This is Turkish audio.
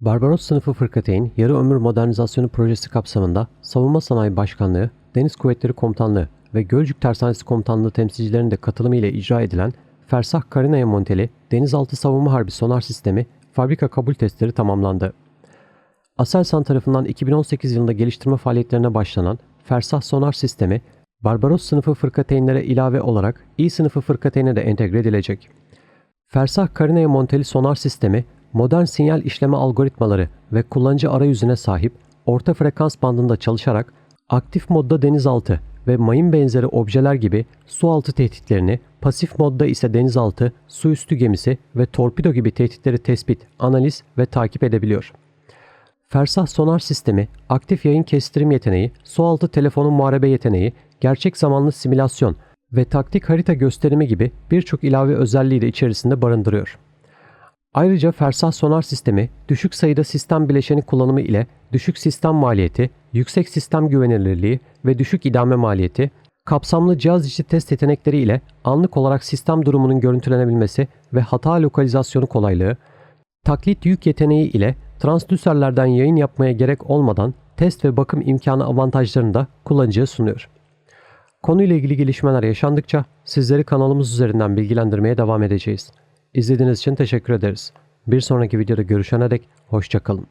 Barbaros sınıfı fırkateyn, yarı ömür modernizasyonu projesi kapsamında Savunma Sanayi Başkanlığı, Deniz Kuvvetleri Komutanlığı ve Gölcük Tersanesi Komutanlığı temsilcilerinin de katılımı ile icra edilen Fersah Karinaya monteli Denizaltı Savunma Harbi Sonar Sistemi fabrika kabul testleri tamamlandı. Aselsan tarafından 2018 yılında geliştirme faaliyetlerine başlanan Fersah Sonar Sistemi, Barbaros sınıfı fırkateynlere ilave olarak İ sınıfı fırkateyne de entegre edilecek. Fersah Karinaya monteli sonar sistemi, modern sinyal işleme algoritmaları ve kullanıcı arayüzüne sahip orta frekans bandında çalışarak aktif modda denizaltı ve mayın benzeri objeler gibi su altı tehditlerini, pasif modda ise denizaltı, su üstü gemisi ve torpido gibi tehditleri tespit, analiz ve takip edebiliyor. Fersah sonar sistemi, aktif yayın kestirim yeteneği, sualtı telefonu muharebe yeteneği, gerçek zamanlı simülasyon ve taktik harita gösterimi gibi birçok ilave özelliği de içerisinde barındırıyor. Ayrıca Fersah sonar sistemi, düşük sayıda sistem bileşeni kullanımı ile düşük sistem maliyeti, yüksek sistem güvenilirliği ve düşük idame maliyeti, kapsamlı cihaz içi test yetenekleri ile anlık olarak sistem durumunun görüntülenebilmesi ve hata lokalizasyonu kolaylığı, taklit yük yeteneği ile transdüserlerden yayın yapmaya gerek olmadan test ve bakım imkanı avantajlarını da kullanıcıya sunuyor. Konuyla ilgili gelişmeler yaşandıkça sizleri kanalımız üzerinden bilgilendirmeye devam edeceğiz. İzlediğiniz için teşekkür ederiz. Bir sonraki videoda görüşene dek hoşçakalın.